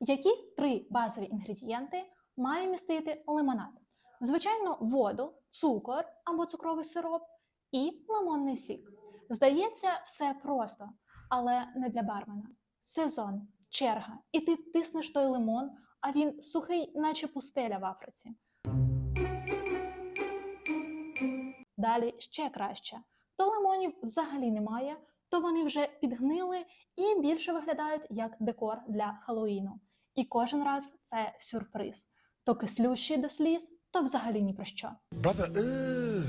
Які три базові інгредієнти має містити лимонад? Звичайно, воду, цукор або цукровий сироп і лимонний сік. Здається, все просто, але не для бармена. Сезон, черга, і ти тиснеш той лимон, а він сухий, наче пустеля в Африці. Далі ще краще. То лимонів взагалі немає, то вони вже підгнили і більше виглядають як декор для Хеллоїну. І кожен раз це сюрприз. То кислющий до сліз, то взагалі ні про що. Brother, ugh.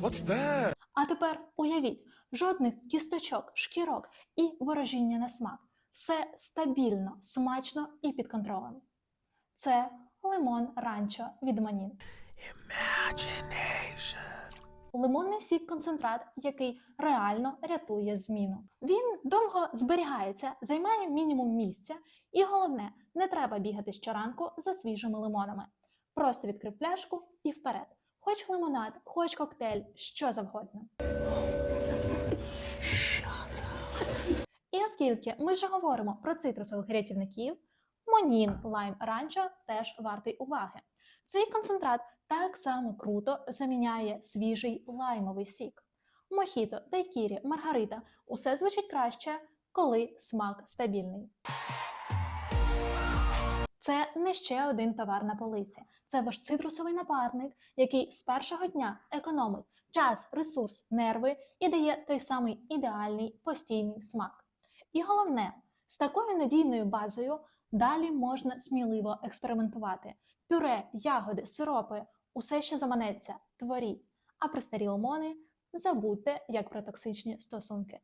What's that? А тепер уявіть, жодних кісточок, шкірок і ворожіння на смак. Все стабільно, смачно і під контролем. Це лимон ранчо від Манін. Лимонний сік концентрат, який реально рятує зміну. Він довго зберігається, займає мінімум місця, і головне, не треба бігати щоранку за свіжими лимонами. Просто відкрив пляшку і вперед. Хоч лимонад, хоч коктейль, що завгодно. І оскільки ми вже говоримо про цитрусових рятівників, Монін Лайм Ранчо теж вартий уваги. Цей концентрат так само круто заміняє свіжий лаймовий сік. Мохіто, дайкірі, маргарита усе звучить краще, коли смак стабільний. Це не ще один товар на полиці. Це ваш цитрусовий напарник, який з першого дня економить час, ресурс, нерви і дає той самий ідеальний постійний смак. І головне, з такою надійною базою далі можна сміливо експериментувати. Пюре, ягоди, сиропи усе, що заманеться, творіть. А про старі лимони забудьте як про токсичні стосунки.